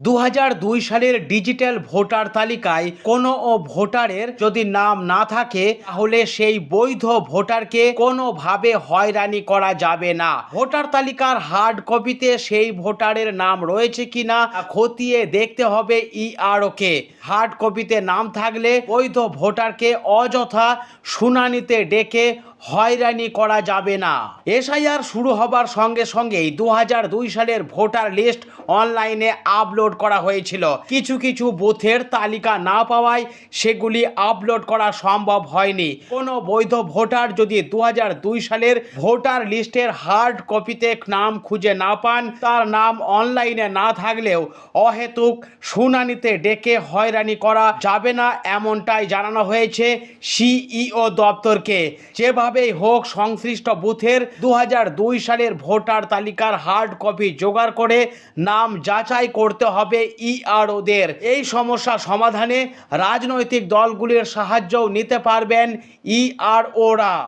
দু দুই সালের ডিজিটাল ভোটার তালিকায় কোনো ও ভোটারের যদি নাম না থাকে, তাহলে সেই বৈধ ভোটারকে কোনোভাবে হয়রানি করা যাবে না। ভোটার তালিকার হার্ড কপিতে সেই ভোটারের নাম রয়েছে কিনা খতিয়ে দেখতে হবে ইআরওকে। হার্ড কপিতে নাম থাকলে বৈধ ভোটারকে অযথা শুনানিতে ডেকে হয়রানি করা যাবে না। এসআইআর শুরু হবার সঙ্গে সঙ্গেই দু হাজার দুই সালের ভোটার লিস্ট অনলাইনে আপলোড করা হয়েছিল। কিছু কিছু বুথের তালিকা না পাওয়ায় সেগুলি আপলোড করা সম্ভব হয়নি। কোনো বৈধ ভোটার যদি দু হাজার দুই সালের ভোটার লিস্টের হার্ড কপিতে নাম খুঁজে না পান, তার নাম অনলাইনে না থাকলেও অহেতুক শুনানিতে ডেকে হয়রানি করা যাবে না এমনটাই জানানো হয়েছে সিইও দপ্তরকে। যেভাবেই হোক, সংশ্লিষ্ট বুথের দু হাজার দুই সালের ভোটার তালিকার হার্ড কপি জোগাড় করে নাম যাচাই করতে হবে ইআরওদের এই সমস্যা সমাধানে রাজনৈতিক দলগুলির সাহায্যও নিতে পারবেন ইআরওরা